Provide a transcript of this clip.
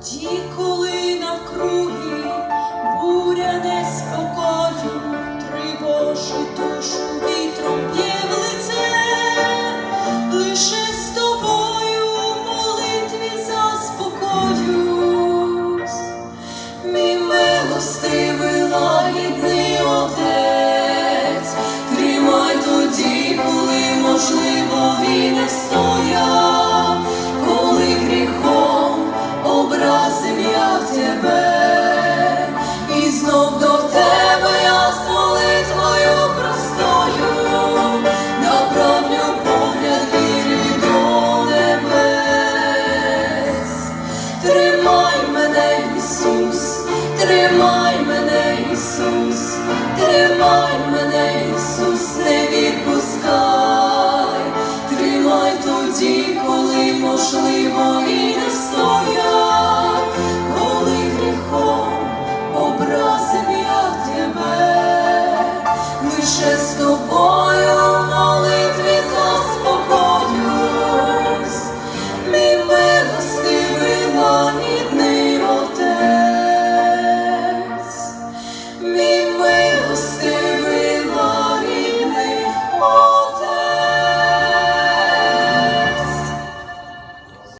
Тоді, коли навкруги буря неспокою, тривожу душу вітром б'є в лице, лише з тобою в молитві заспокоюсь, мій милостивий лагідний отець, тримай тоді, коли можливо і не сто. Тримай мене, Ісус, тримай мене, Ісус, не відпускай, тримай тоді, коли можливо і не стоя, коли гріхом образив я тебе, лише з